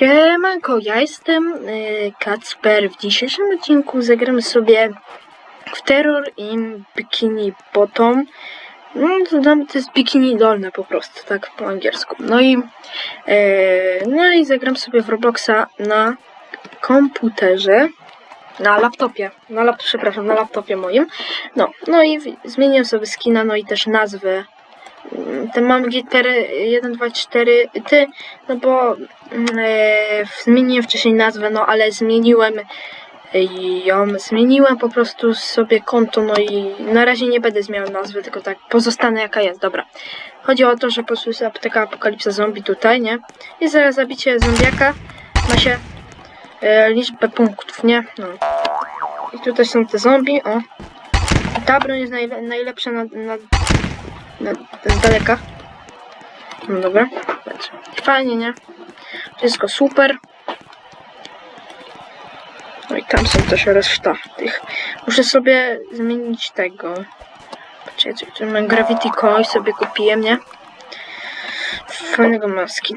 Siemanko, ja jestem y, Kacper. W dzisiejszym odcinku zagramy sobie w Terror in Bikini Bottom. No, to, jest bikini dolne po prostu, tak po angielsku. No i, y, no i zagram sobie w Robloxa na komputerze. Na laptopie, na lap, przepraszam, na laptopie moim. No, no i zmieniłem sobie skina, no i też nazwę. Ten mam gitery 1, 2, 4, ty, no bo mm, e, zmieniłem wcześniej nazwę, no ale zmieniłem ją, zmieniłem po prostu sobie konto, no i na razie nie będę zmieniał nazwy, tylko tak pozostanę jaka jest, dobra. Chodzi o to, że po prostu jest apteka Apokalipsa Zombie tutaj, nie? I za zabicie zombiaka ma się e, liczbę punktów, nie? No. I tutaj są te zombie, o. Ta broń jest najle najlepsza na, na, z daleka. No dobra. Fajnie, nie? Wszystko super. No i tam są też reszta tych. Muszę sobie zmienić tego. Patrzcie, tu mam Gravity Coin sobie kupiłem, nie? Fajnego maski.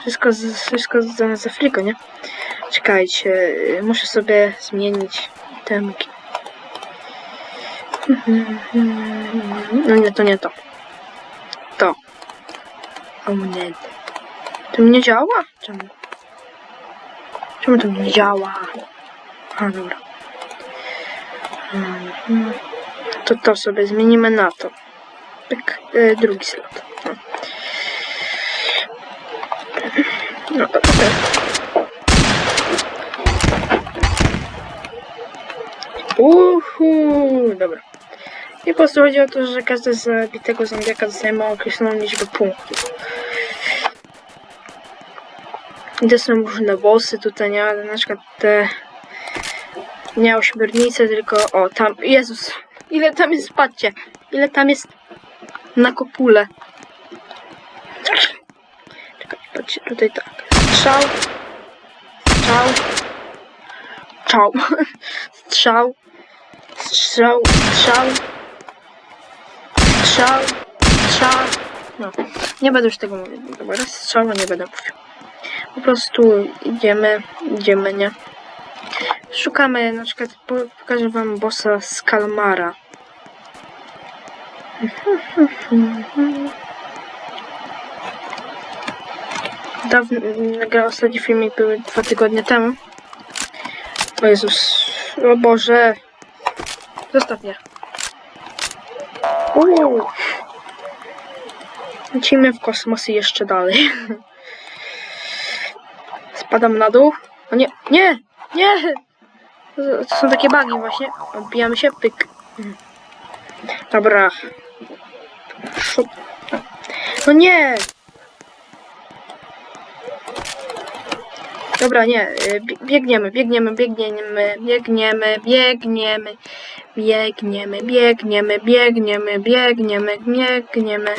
Wszystko z, wszystko za, za friko, nie? Czekajcie, y, muszę sobie zmienić temki. No nie, to nie. To. O nie. To nie działa? Czemu? Czemu to nie działa? A, dobra. Mhm. To to sobie zmienimy na to. Tak, e, drugi slot. No. No. Uhu, dobra. I po prostu chodzi o to, że każdy z zabitego zombiaka dostaje określoną liczbę punktów. I to są różne bossy tutaj, nie? Na przykład te nie ośmiornice, tylko o tam, Jezus, ile tam jest, patrzcie, ile tam jest na kopule. Czekajcie, patrzcie, tutaj tak, strzał, strzał, strzał, strzał, strzał, strzał, strzał, strzał, no, nie będę już tego mówić, dobra, strzała nie będę mówił. Po prostu idziemy, idziemy, nie? Szukamy, na przykład po- pokażę wam bossa z Kalmara. Dawno, nagrał ostatni filmik dwa tygodnie temu. O Jezus, o Boże. Zostaw mnie. Lecimy w kosmosy jeszcze dalej. Spadam na dół. O nie, nie, nie! To są takie bugi właśnie. Odbijamy się, pyk. Dobra. No nie! Dobra, nie. y, bie- Biegniemy, biegniemy, biegniemy, biegniemy, biegniemy, biegniemy, biegniemy, biegniemy, biegniemy, biegniemy.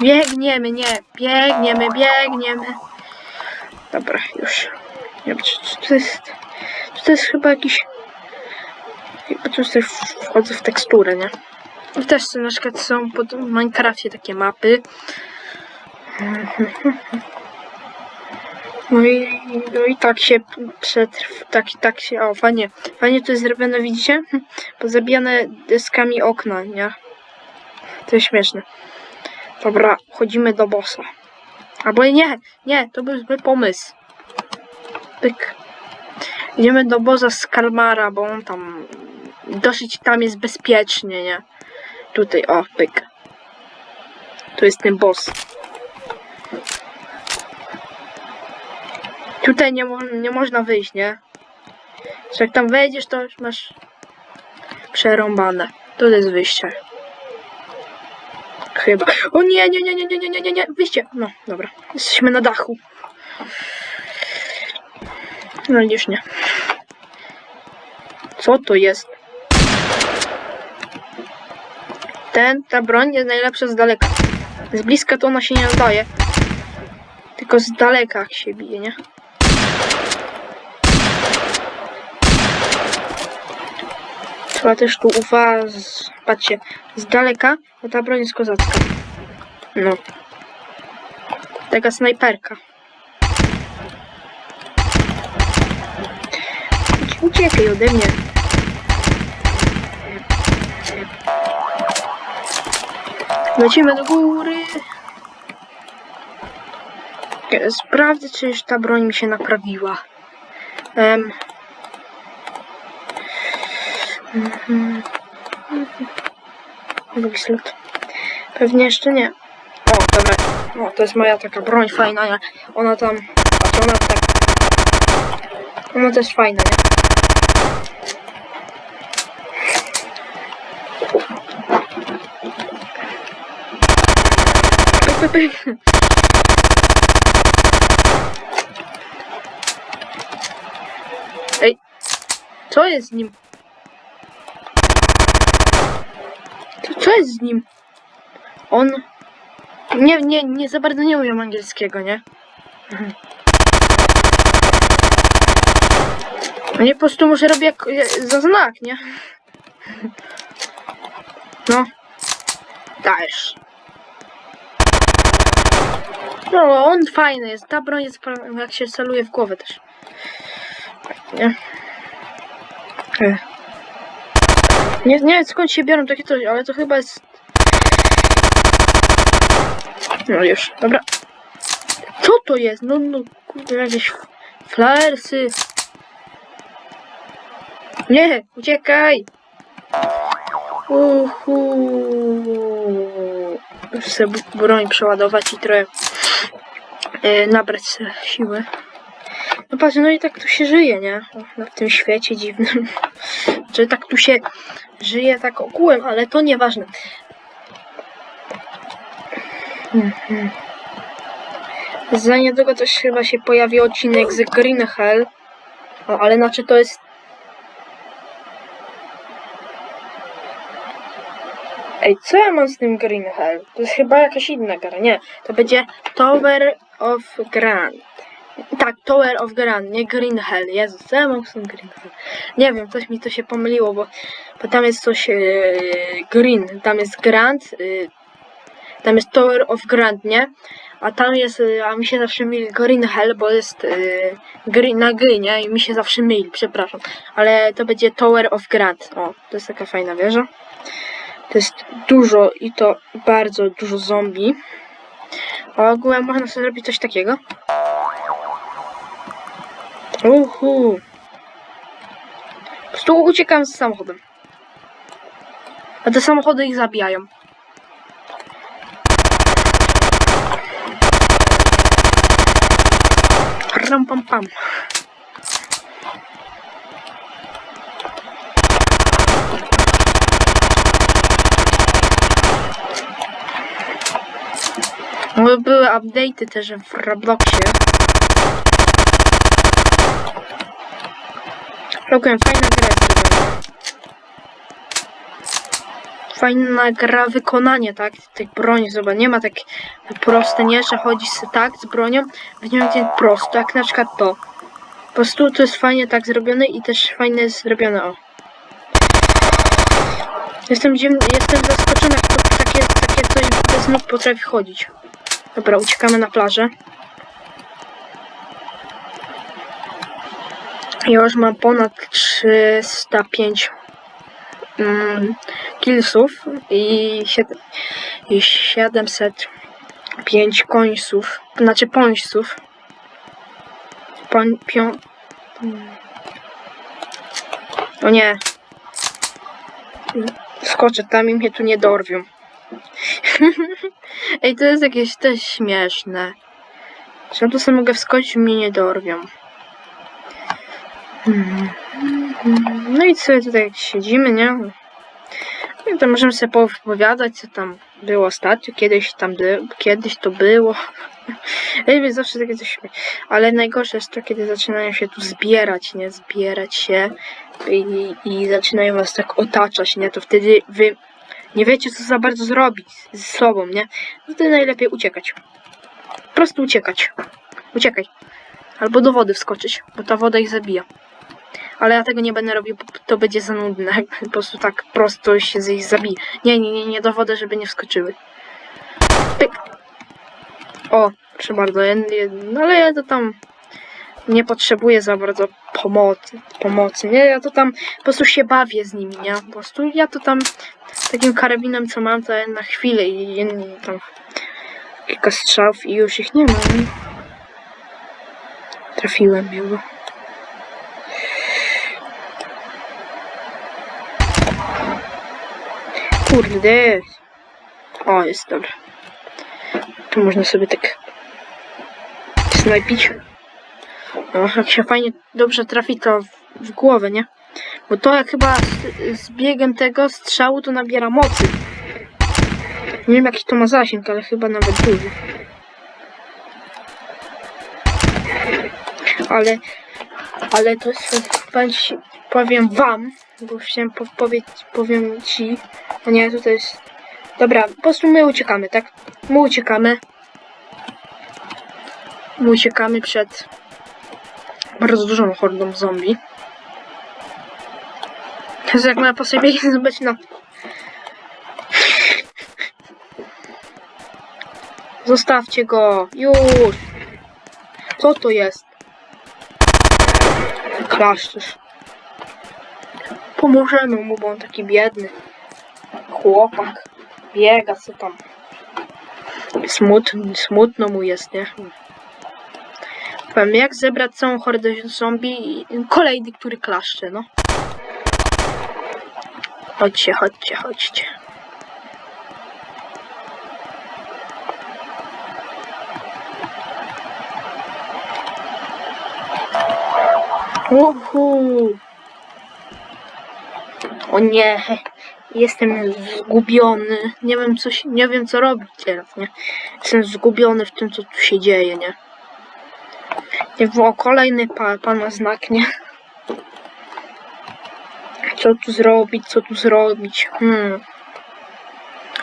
Biegniemy, nie, biegniemy, biegniemy. Dobra, już. Nie wiem, czy, to jest... Czy to jest chyba jakiś... Chyba tu też wchodzę w teksturę, nie? I też na przykład są pod w Minecrafcie takie mapy. No i, no i tak się przetrw... Tak, tak się... O, fajnie. Fajnie to jest zrobione, widzicie? Pozabijane deskami okna, nie? To jest śmieszne. Dobra, chodzimy do bossa. Albo nie, nie, to był zły pomysł. Pyk. Idziemy do boza z Kalmara, bo on tam dosyć tam jest bezpiecznie, nie? Tutaj, o, pyk. Tu jest ten boss. Tutaj nie, mo nie można wyjść, nie? Jak tam wejdziesz, to już masz przerąbane. Tu jest wyjście. Chyba. O nie, nie, nie, nie, nie, nie, nie, nie, nie, wyjście. No, dobra. Jesteśmy na dachu. No już nie. Co to jest? Ten, ta broń jest najlepsza z daleka. Z bliska to ona się nie nadaje. Tylko z daleka się bije, nie? Trzeba też tu uważać. Patrzcie, z daleka, bo ta broń jest kozacka. No. Taka snajperka. Uciekaj ode mnie. Lecimy do góry. Sprawdzę, czy już ta broń mi się naprawiła. Um. Mm -hmm slot. Pewnie jeszcze nie. O, dobra. O, to jest moja taka broń fajna, nie? Ona tam... Patrz, ona tak... Ona też fajna, nie? Ej, co jest z nim? Co, co jest z nim? On... Nie, nie, nie za bardzo nie umiem angielskiego, nie? Mhm. Nie, po prostu muszę robić jak, za znak, nie? No. Dajesz. No, on fajny jest. Ta broń jest, jak się celuje w głowę też. Nie? E. Nie, nie wiem skąd się biorą takie coś, ale to chyba jest... No już, dobra. Co to jest? No, no, kurde, jakieś flaresy. Nie, uciekaj! Uhu. Sobie broń przeładować i trochę e, nabrać siły. No patrz, no i tak tu się żyje, nie? Na tym świecie dziwnym. Że tak tu się żyje tak ogółem, ale to nieważne. Mhm. Za niedługo też chyba się pojawi odcinek z Green Hell. Ale znaczy to jest Ej, co ja mam z tym Green Hell? To jest chyba jakaś inna gra. Nie, to będzie Tower of Grand. Tak, Tower of Grand, nie Green Hell. Jezus, co ja mam Green Hell? Nie wiem, coś mi to się pomyliło, bo, bo tam jest coś e, Green, tam jest Grand, e, tam jest Tower of Grand, nie? A tam jest, e, a mi się zawsze myli Green Hell, bo jest e, green, na gry, nie? I mi się zawsze myli, przepraszam. Ale to będzie Tower of Grand. O, to jest taka fajna wieża. To jest dużo i to bardzo dużo zombie. A ogółem można sobie zrobić coś takiego. Uhu. Po prostu uciekam z samochodem. A te samochody ich zabijają. Ram pam pam. Były update'y też w Robloxie. Ogółem fajna gra. Fajna gra wykonanie, tak? Tych broni, zobacz, nie ma tak proste, nie? Że chodzi tak z bronią, w nią jest prosto, jak na przykład to. Po prostu to jest fajnie tak zrobione i też fajnie jest zrobione, o. Jestem dziwny, jestem zaskoczony, jak to takie, takie coś bez nóg potrafi chodzić. Dobra, uciekamy na plażę. Już mam ponad 305 mm, killsów i, i 705 końców, znaczy pońców. Poń, pią... O nie. Skoczę tam i mnie tu nie dorwią. Ej, to jest jakieś też śmieszne. Że ja tu sobie mogę wskoczyć i mnie nie dorwią. No i sobie tutaj siedzimy, nie? No to możemy sobie poopowiadać, co tam było ostatnio, kiedyś tam, kiedyś to było. Więc zawsze takie coś Ale najgorsze jest to, kiedy zaczynają się tu zbierać, nie? Zbierać się i, i zaczynają was tak otaczać, nie? To wtedy wy nie wiecie, co za bardzo zrobić z sobą, nie? No to najlepiej uciekać. Po prostu uciekać. Uciekaj. Albo do wody wskoczyć, bo ta woda ich zabija. Ale ja tego nie będę robił, bo to będzie za nudne. Po prostu tak prosto się z ich zabije. Nie, nie, nie, nie do wody, żeby nie wskoczyły. Pyk. O, proszę bardzo, no ale ja to tam nie potrzebuję za bardzo pomocy, pomocy, nie? Ja to tam po prostu się bawię z nimi, nie? Po prostu ja to tam takim karabinem, co mam, to na chwilę i inni tam kilka strzałów i już ich nie ma, nie? Trafiłem jego. Kurde. O, jest dobra. Tu można sobie tak snajpić. No, jak się fajnie dobrze trafi to w, w głowę, nie? Bo to jak chyba z, z biegiem tego strzału to nabiera mocy. Nie wiem jaki to ma zasięg, ale chyba nawet duży. Ale, ale to ci, powiem wam, bo chciałem po, powiedzieć, powiem ci, no nie, tutaj jest, dobra, po prostu my uciekamy, tak? My uciekamy. My uciekamy przed bardzo dużą hordą zombie. Także jak ma po sobie zobaczyć na... Zostawcie go! Już! Co to jest? Klaszczysz. Pomożemy mu, bo on taki biedny. Chłopak. Biega co tam. Smutno, smutno mu jest, nie? Powiem, jak zebrać całą hordę zombie i kolejny, który klaszcze, no. Chodźcie, chodźcie, chodźcie. Uhu. O nie, jestem zgubiony. Nie wiem co, się- nie wiem co robić teraz, nie? Jestem zgubiony w tym co tu się dzieje, nie? Nie było kolejny pa, pana znak, nie? Co tu zrobić, co tu zrobić? Hmm.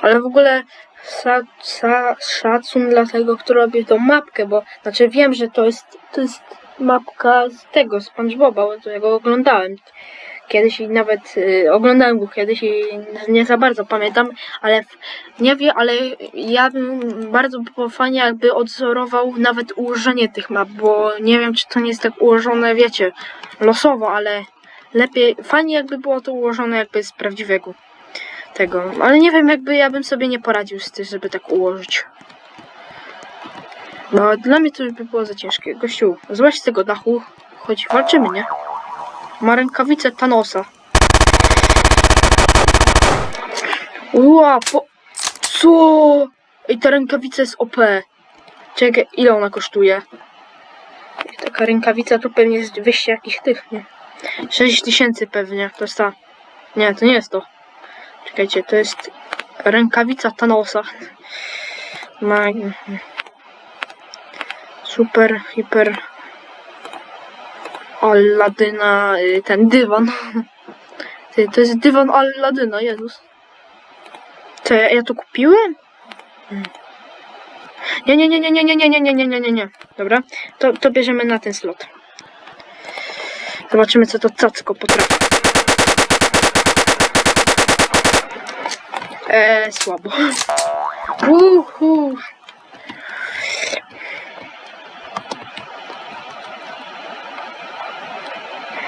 Ale w ogóle sa, sa, szacun dla tego, kto robi tą mapkę, bo znaczy wiem, że to jest, to jest mapka z tego, SpongeBoba, bo to ja go oglądałem kiedyś i nawet y, oglądałem go kiedyś i nie za bardzo pamiętam, ale nie wiem, ale ja bym bardzo fajnie jakby odzorował nawet ułożenie tych map, bo nie wiem czy to nie jest tak ułożone, wiecie, losowo, ale lepiej, fajnie jakby było to ułożone jakby z prawdziwego tego, ale nie wiem jakby ja bym sobie nie poradził z tym, żeby tak ułożyć. No dla mnie to by było za ciężkie. Gościu, złaź z tego dachu, choć walczymy, nie? Ma rękawice Thanosa. Ła, po... Co? I ta rękawica jest OP. Czekaj, ile ona kosztuje? Taka rękawica to pewnie jest 200 jakich tych, nie? 6 tysięcy pewnie, to jest ta... Nie, to nie jest to. Czekajcie, to jest rękawica Thanosa. Ma... Super, hiper... Alladyna, y, ten dywan. To jest dywan Alladyna, Jezus. To ja, ja to kupiłem? Hmm. Nie, nie, nie, nie, nie, nie, nie, nie, nie, nie, nie, nie, nie. Dobra, to, to bierzemy na ten slot. Zobaczymy, co to cacko potrafi. Eee, słabo. Uhu.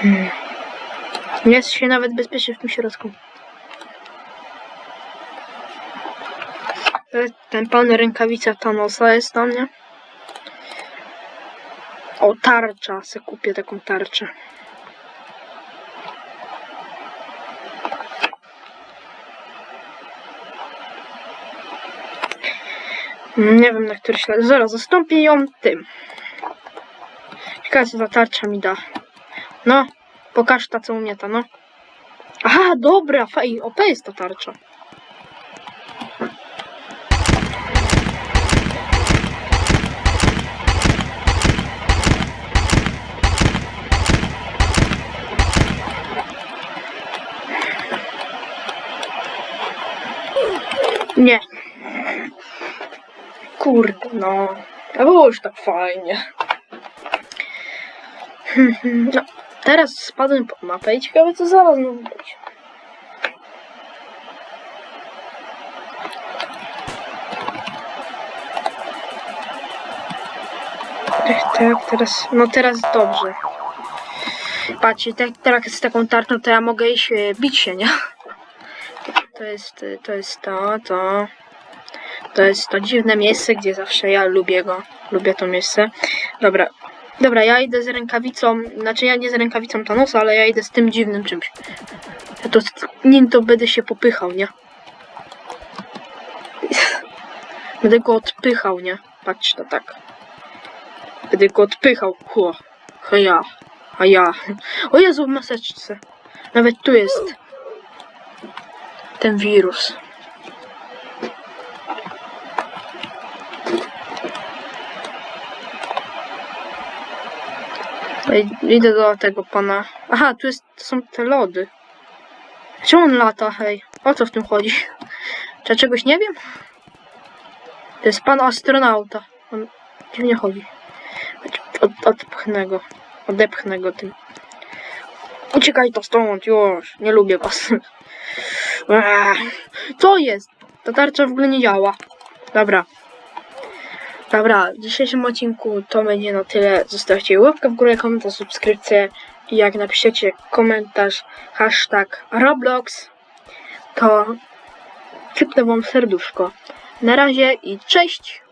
Hmm. Jest się nawet bezpiecznie w tym środku. Ten pan rękawica Thanosa jest tam, nie? O, tarcza. Se kupię taką tarczę. Nie wiem, na który ślad. Zaraz, zastąpię ją tym. Ciekawe, co ta tarcza mi da. No, pokaż ta, co umieta, no. Aha, dobra, fej, OP jest ta tarcza. Nie. Kurde, no. To było już tak fajnie. No, teraz spadłem pod mapę i ciekawe co zaraz znowu będzie. Tak, teraz, no teraz dobrze. Patrzcie, tak, teraz z taką tarczą to ja mogę iść e, bić się, nie? To jest, e, to jest to, to. To jest to dziwne miejsce, gdzie zawsze ja lubię go. Lubię to miejsce. Dobra. Dobra, ja idę z rękawicą, znaczy ja nie z rękawicą Thanosa, ale ja idę z tym dziwnym czymś. Ja to, nim to będę się popychał, nie? Będę go odpychał, nie? Patrz to tak. Będę go odpychał. Chło. A ja. A ja. O Jezu, w maseczce. Nawet tu jest. Ten wirus. Ej, Idę do tego pana. Aha, tu jest, to są te lody. Czemu on lata, hej? O co w tym chodzi? Czy ja czegoś nie wiem? To jest pan astronauta. On dziwnie chodzi. Od, odpchnę go. Odepchnę go tym. Uciekaj to stąd, już. Nie lubię was. Co jest? Ta tarcza w ogóle nie działa. Dobra. Dobra, w dzisiejszym odcinku to będzie na tyle. Zostawcie łapkę w górę, komentarz, subskrypcję. I jak napiszecie komentarz, hashtag Roblox, to przypnę wam serduszko. Na razie i cześć!